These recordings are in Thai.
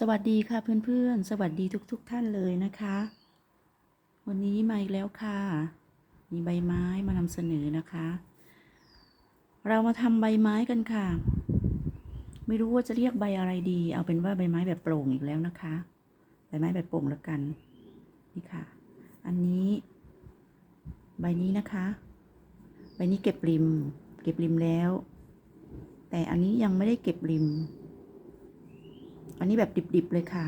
สวัสดีค่ะเพื่อนๆ สวัสดีทุกๆทท่านเลยนะคะ วันนี้มาอีกแล้วค่ะ มีใบไม้มานำเสนอนะคะ เรามาทำใบไม้กันค่ะ ไม่รู้ว่าจะเรียกใบอะไรดี เอาเป็นว่าใบไม้แบบโปร่งอีกแล้วนะคะ ใบไม้แบบโปร่งแล้วกัน นี่ค่ะ อันนี้ ใบนี้นะคะ ใบนี้เก็บริม เก็บริมแล้ว แต่อันนี้ยังไม่ได้เก็บริม อันนี้แบบดิบๆเลยค่ะ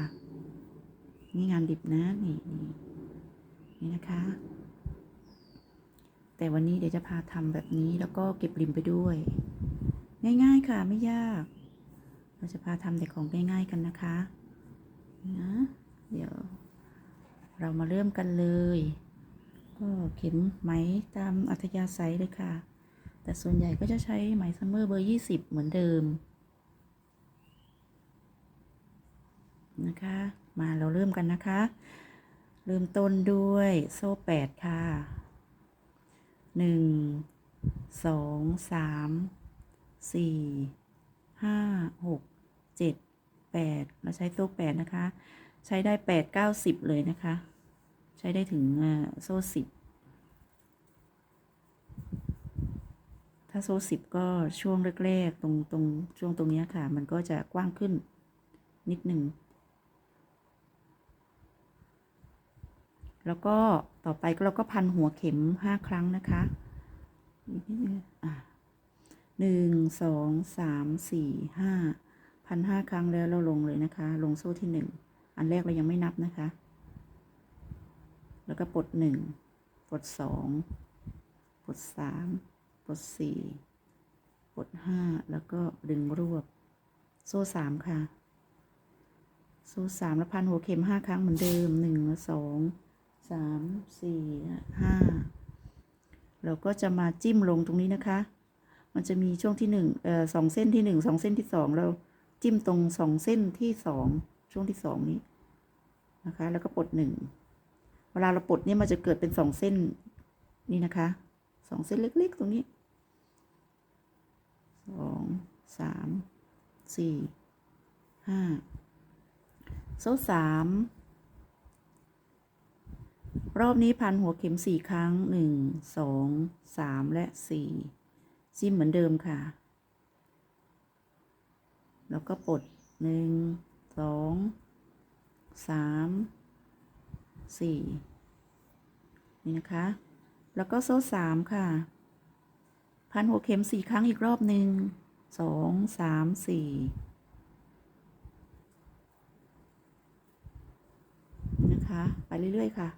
นี่งานดิบนะนี่นี่นี่นะคะ แต่วันนี้เดี๋ยวจะพาทำแบบนี้แล้วก็เก็บริมไปด้วย ง่ายๆค่ะไม่ยาก เราจะพาทำแต่ของง่ายๆกันนะคะนะเดี๋ยว เรามาเริ่มกันเลย ก็เข็มไหมตามอัธยาศัยเลยค่ะ แต่ส่วนใหญ่ก็จะใช้ไหมซัมเมอร์เบอร์ 20 เหมือนเดิม นะคะ มาเราเริ่มกันนะคะ เริ่มต้นด้วยโซ่แปดค่ะหนึ่งสองสามสี่ห้าหกเจ็ดแปดเราใช้โซ่แปดนะคะ ใช้ได้แปดเก้าสิบเลยนะคะ ใช้ได้ถึงโซ่สิบถ้าโซ่สิบก็ช่วงแรกๆตรงตรงช่วงตรงนี้ค่ะ มันก็จะกว้างขึ้นนิดหนึ่ง แล้วก็ต่อไปเราก็พันหัวเข็มห้าครั้งนะคะหนึ่งสองสามสี่ห้าพันห้าครั้งแล้วเราลงเลยนะคะ ลงโซ่ที่หนึ่งอันแรกเรายังไม่นับนะคะ แล้วก็ปลดหนึ่งปลดสองปลดสามปลดสี่ปลดห้าแล้วก็ดึงรวบ โซ่สามค่ะ โซ่สามแล้วพันหัวเข็มห้าครั้งเหมือนเดิมหนึ่งสอง สามสี่ห้าเราก็จะมาจิ้มลงตรงนี้นะคะ มันจะมีช่วงที่หนึ่งเอ่อสองเส้นที่หนึ่งสองเส้นที่สองเราจิ้มตรงสองเส้นที่สองช่วงที่สองนี้นะคะ แล้วก็ปลดหนึ่งเวลาเราปลดเนี่ยมันจะเกิดเป็นสองเส้นนี่นะคะสองเส้นเล็กๆ ตรงนี้สองสามสี่ห้าโซ่สาม รอบนี้พันหัวเข็มสี่ครั้งหนึ่งสองสามและสี่จิ้มเหมือนเดิมค่ะ แล้วก็ปลดหนึ่งสองสามสี่นี่นะคะ แล้วก็โซ่สามค่ะ พันหัวเข็มสี่ครั้งอีกรอบหนึ่งสองสามสี่นะคะ ไปเรื่อย ๆ ค่ะ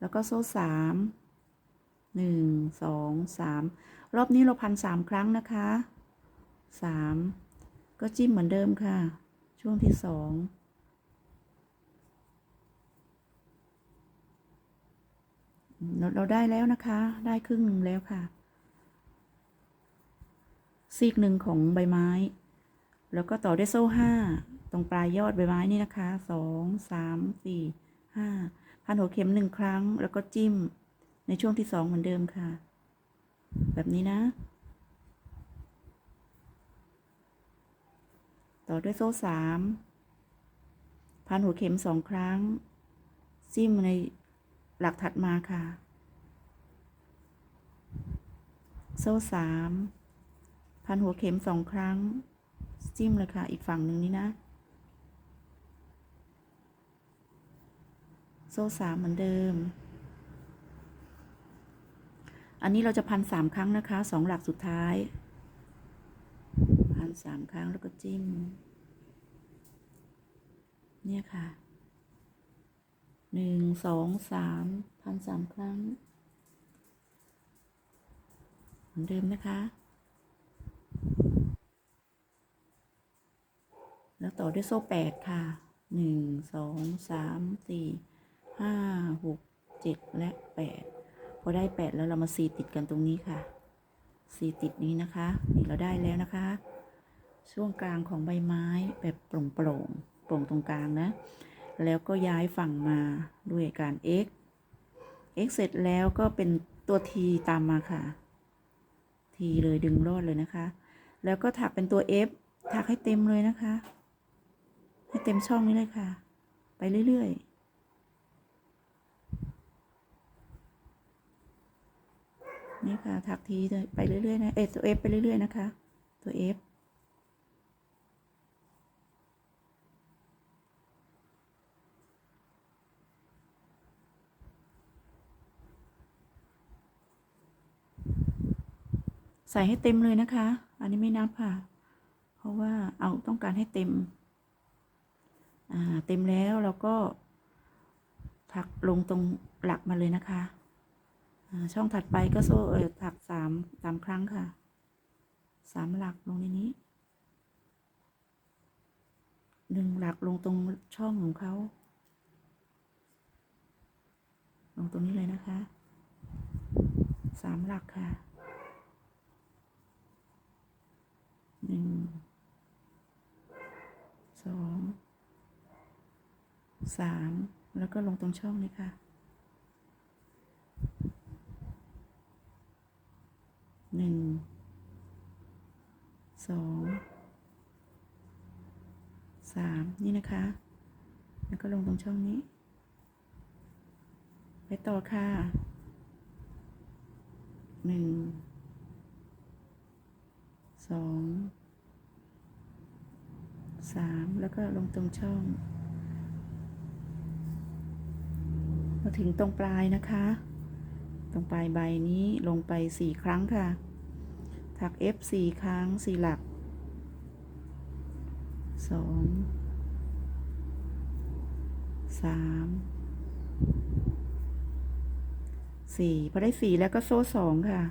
แล้วก็โซ่สามหนึ่งสองสามรอบนี้เราพันสามครั้งนะคะสามก็จิ้มเหมือนเดิมค่ะ ช่วงที่สองเราเราได้แล้วนะคะ ได้ครึ่งหนึ่งแล้วค่ะ ซีกหนึ่งของใบไม้ แล้วก็ต่อด้วยโซ่ห้าตรงปลายยอดใบไม้นี่นะคะสองสามสี่ห้า พันหัวเข็มหนึ่งครั้ง แล้วก็จิ้มในช่วงที่สองเหมือนเดิมค่ะ แบบนี้นะ ต่อด้วยโซ่สามพันหัวเข็มสองครั้ง จิ้มในหลักถัดมาค่ะ โซ่สามพันหัวเข็มสองครั้ง จิ้มเลยค่ะ อีกฝั่งหนึ่งนี้นะ โซ่สามเหมือนเดิม อันนี้เราจะพันสามครั้งนะคะสองหลักสุดท้าย พันสามครั้งแล้วก็จิ้ม เนี่ยค่ะหนึ่งสองสามพันสามครั้ง เหมือนเดิมนะคะ แล้วต่อด้วยโซ่แปดค่ะหนึ่งสองสามสี่ ห้าหกเจ็ดและแปดพอได้แปดแล้วเรามาสีติดกันตรงนี้ค่ะสีติดนี้นะคะ นี่เราได้แล้วนะคะ ช่วงกลางของใบไม้แบบโปร่งโปร่งโปร่งตรงกลางนะ แล้วก็ย้ายฝั่งมาด้วยการ x x เสร็จแล้วก็เป็นตัว t ตามมาค่ะ t เลยดึงรอดเลยนะคะ แล้วก็ถักเป็นตัว f ถักให้เต็มเลยนะคะ ให้เต็มช่องนี้เลยค่ะ ไปเรื่อยๆ นี่ค่ะถักทีเลยไปเรื่อยๆนะ เอตัว F ไปเรื่อยๆนะคะ ตัว F ใส่ให้เต็มเลยนะคะ อันนี้ไม่นับค่ะ เพราะว่าเอาต้องการให้เต็ม อ่า เต็มแล้วเราก็ถักลงตรงหลักมาเลยนะคะ ช่องถัดไปก็โซ่เออถักสามสามครั้งค่ะสามหลักลงในนี้หนึ่งหลักลงตรงช่องของเขาลงตรงนี้เลยนะคะสามหลักค่ะหนึ่งสองสามแล้วก็ลงตรงช่องนี้ค่ะ หนึ่ง สองสามนี่นะคะ แล้วก็ลงตรงช่องนี้ ไปต่อค่ะหนึ่งสองสามแล้วก็ลงตรงช่องมาถึงตรงปลายนะคะ ตรงปลายใบนี้ลงไปสี่ครั้งค่ะ ถัก F สี่ครั้งสี่หลักสองสามสี่พอได้สี่แล้วก็โซ่สองค่ะ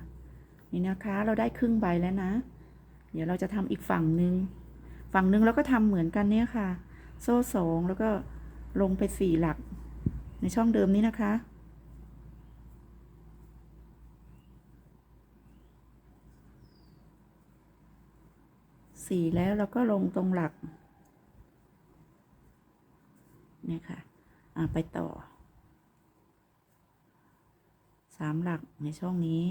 นี่นะคะเราได้ครึ่งใบแล้วนะ เดี๋ยวเราจะทำอีกฝั่งหนึ่งฝั่งหนึ่งเราก็ทำเหมือนกันเนี่ยค่ะ โซ่สองแล้วก็ลงไปสี่หลักในช่องเดิมนี้นะคะ สี่แล้วเราก็ลงตรงหลักเนี่ยค่ะไปต่อสามหลักในช่องนี้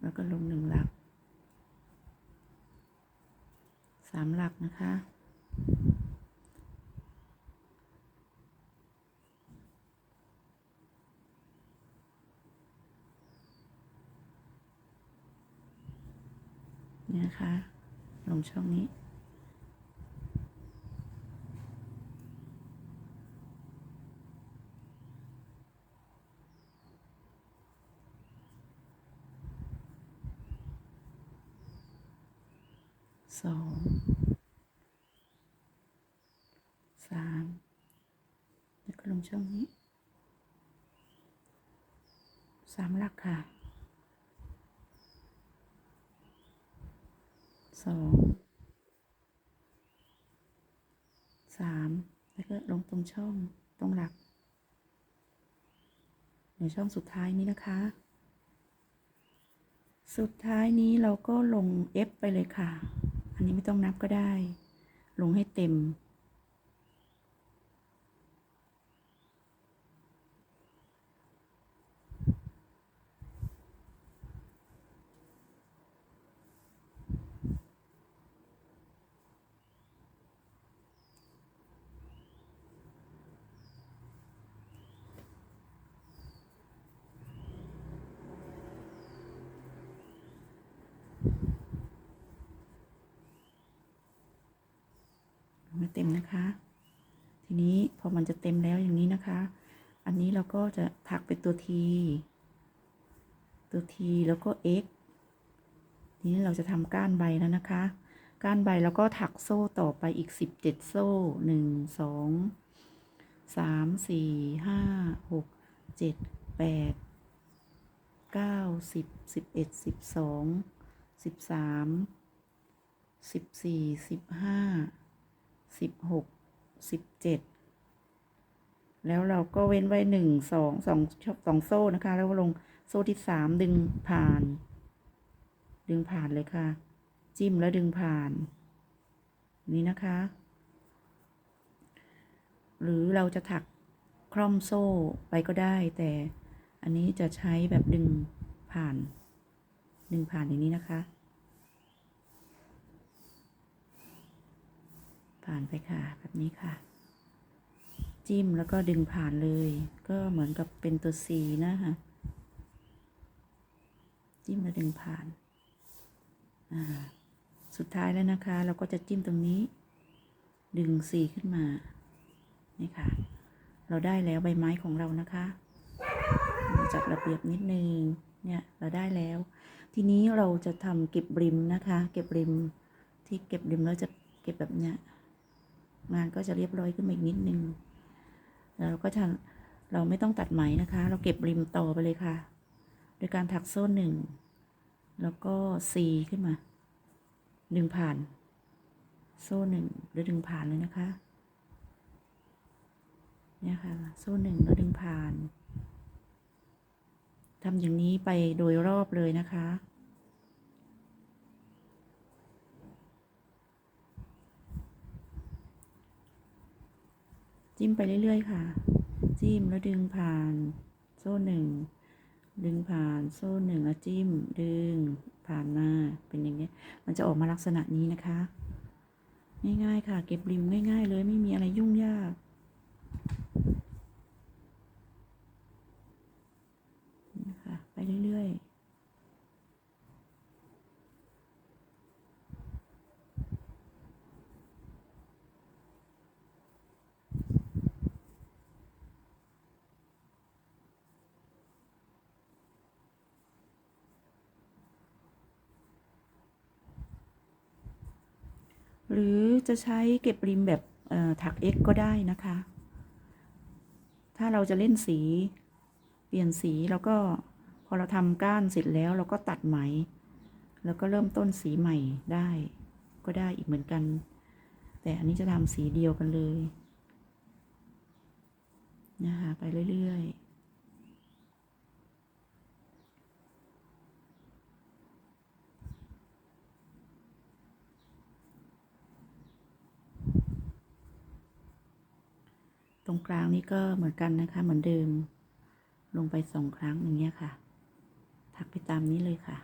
แล้วก็ลงหนึ่งหลักสามหลักนะคะ เนะคะ ลงช่องนี้ สอง สาม แล้วก็ลงช่องนี้ สามหลักค่ะ สองสามแล้วก็ลงตรงช่องตรงหลักในช่องสุดท้ายนี้นะคะ สุดท้ายนี้เราก็ลง F ไปเลยค่ะ อันนี้ไม่ต้องนับก็ได้ ลงให้เต็ม ไม่เต็มนะคะ ทีนี้พอมันจะเต็มแล้วอย่างนี้นะคะ อันนี้เราก็จะถักเป็นตัว T ตัว T แล้วก็ X ทีนี้เราจะทำก้านใบแล้วนะคะ ก้านใบแล้วก็ถักโซ่ต่อไปอีก 17 โซ่ 1 2 3 4 5 6 7 8 9 10 11 12 13 14 15 สิบหกสิบเจ็ดแล้วเราก็เว้นไว้หนึ่งสองสองสองโซ่นะคะ แล้วก็ลงโซ่ที่สามดึงผ่าน ดึงผ่านเลยค่ะ จิ้มแล้วดึงผ่าน นี่นะคะ หรือเราจะถักคล่อมโซ่ไปก็ได้ แต่อันนี้จะใช้แบบดึงผ่าน ดึงผ่านอย่างนี้นะคะ ผ่านไปค่ะแบบนี้ค่ะ จิ้มแล้วก็ดึงผ่านเลย ก็เหมือนกับเป็นตัว C นะคะจิ้มแล้วดึงผ่านอ่าสุดท้ายแล้วนะคะ เราก็จะจิ้มตรงนี้ ดึง C ขึ้นมานี่ค่ะ เราได้แล้วใบไม้ของเรานะคะจัดระเบียบนิดนึงเนี่ยเราได้แล้ว ทีนี้เราจะทำเก็บริมนะคะ เก็บริมที่เก็บริมแล้วจะเก็บแบบเนี้ย งานก็จะเรียบร้อยขึ้นมาอีกนิดนึงแล้วเราก็จะเราไม่ต้องตัดไหมนะคะ เราเก็บริมต่อไปเลยค่ะ โดยการถักโซ่หนึ่งแล้วก็ซีขึ้นมาดึงผ่าน โซ่หนึ่งแล้วดึงผ่านเลยนะคะเนี่ยค่ะโซ่หนึ่งแล้วดึงผ่านทำอย่างนี้ไปโดยรอบเลยนะคะ จิ้มไปเรื่อย ๆ ค่ะ จิ้มแล้วดึงผ่านโซ่หนึ่งดึงผ่านโซ่หนึ่งแล้วจิ้ม ดึงผ่านมาเป็นอย่างนี้มันจะออกมาลักษณะนี้นะคะ ง่ายๆค่ะ เก็บริมง่าย ๆ เลยไม่มีอะไรยุ่งยากนะคะไปเรื่อย ๆ หรือจะใช้เก็บริมแบบเอ่อถัก X ก็ได้นะคะ ถ้าเราจะเล่นสี เปลี่ยนสีแล้วก็พอเราทำก้านเสร็จแล้วเราก็ตัดไหม แล้วก็เริ่มต้นสีใหม่ได้ ก็ได้อีกเหมือนกัน แต่อันนี้จะทำสีเดียวกันเลยนะคะไปเรื่อย ๆ ต รงกลางนี้ก็เหมือนกันนะคะ เหมือนเดิม ลงไปสองครั้งอย่างเงี้ยค่ะ ถักไปตามนี้เลยค่ะ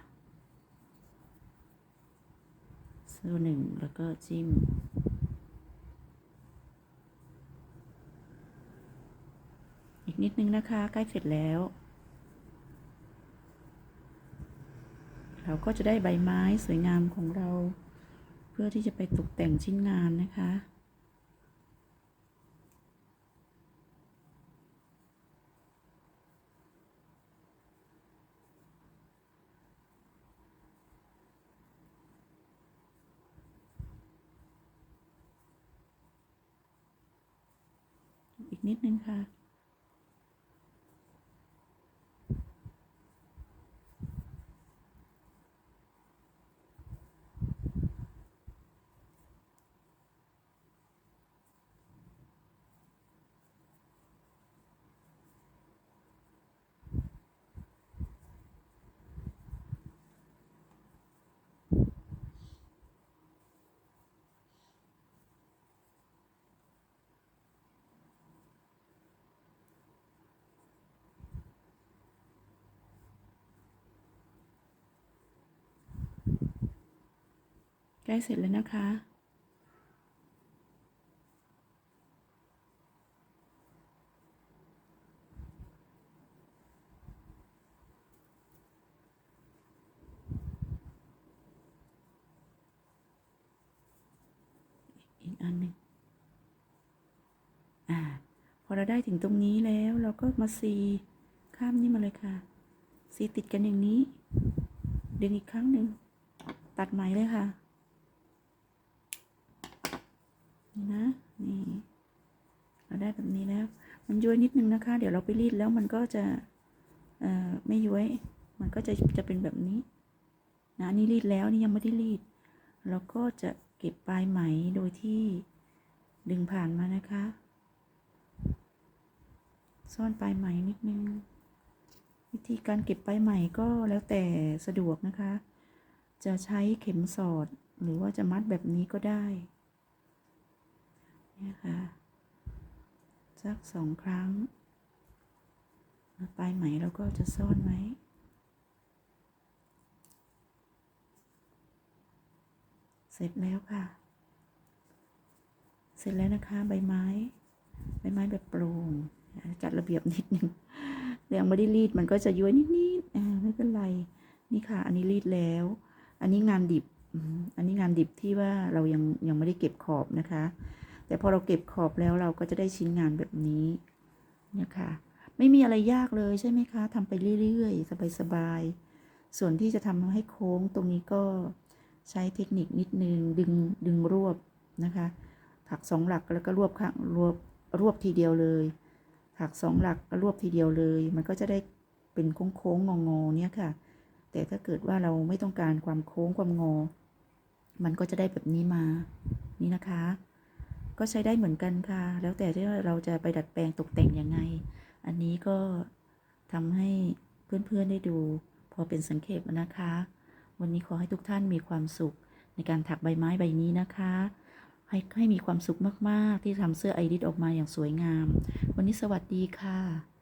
โซ่หนึ่งแล้วก็จิ้ม อีกนิดนึงนะคะ ใกล้เสร็จแล้ว เราก็จะได้ใบไม้สวยงามของเรา เพื่อที่จะไปตกแต่งชิ้นงานนะคะ อีก นิดนึงค่ะ ใกล้เสร็จแล้วนะคะ อีกอันหนึ่งอ่า พอเราได้ถึงตรงนี้แล้วเราก็มาซีข้ามนี่มาเลยค่ะ ซีติดกันอย่างนี้ ดึงอีกครั้งหนึ่ง ตัดไหมเลยค่ะ นี่นะนี่เราได้แบบนี้แล้ว มันย้วยนิดนึงนะคะ เดี๋ยวเราไปรีดแล้วมันก็จะเอ่อไม่ย้วย มันก็จะจะเป็นแบบนี้นะนี่รีดแล้วนี่ยังไม่ได้รีด เราก็จะเก็บปลายไหมโดยที่ดึงผ่านมานะคะ ซ่อนปลายไหมนิดนึง วิธีการเก็บปลายไหมก็แล้วแต่สะดวกนะคะ จะใช้เข็มสอดหรือว่าจะมัดแบบนี้ก็ได้ นี่ค่ะสักสองครั้ง ปลายไหมเราก็จะซ่อนไว้เสร็จแล้วค่ะ เสร็จแล้วนะคะใบไม้ ใบไม้แบบโปร่งจัดระเบียบนิดนึงยังไม่ได้รีดมันก็จะย้วยนิดๆอ่าไม่เป็นไร นี่ค่ะ อันนี้รีดแล้ว อันนี้งานดิบ อันนี้งานดิบที่ว่าเรายังยังไม่ได้เก็บขอบนะคะ แต่พอเราเก็บขอบแล้วเราก็จะได้ชิ้นงานแบบนี้เนี่ยค่ะไม่มีอะไรยากเลยใช่ไหมคะทำไปเรื่อยๆ สบายๆ ส่วนที่จะทำให้โค้งตรงนี้ก็ใช้เทคนิคนิดนึงดึงดึงรวบนะคะ ถักสองหลักแล้วก็รวบข้างรวบรวบทีเดียวเลย ถักสองหลักก็รวบทีเดียวเลย มันก็จะได้เป็นโค้งโค้งงอๆเนี่ยค่ะ แต่ถ้าเกิดว่าเราไม่ต้องการความโค้งความงอ มันก็จะได้แบบนี้มา นี่นะคะ ก็ใช้ได้เหมือนกันค่ะ แล้วแต่ที่เราจะไปดัดแปลงตกแต่งยังไง อันนี้ก็ทำให้เพื่อนๆได้ดู พอเป็นสังเกตนะคะ วันนี้ขอให้ทุกท่านมีความสุขในการถักใบไม้ใบนี้นะคะ ให้ให้มีความสุขมากๆ ที่ทำเสื้อไอริสออกมาอย่างสวยงาม วันนี้สวัสดีค่ะ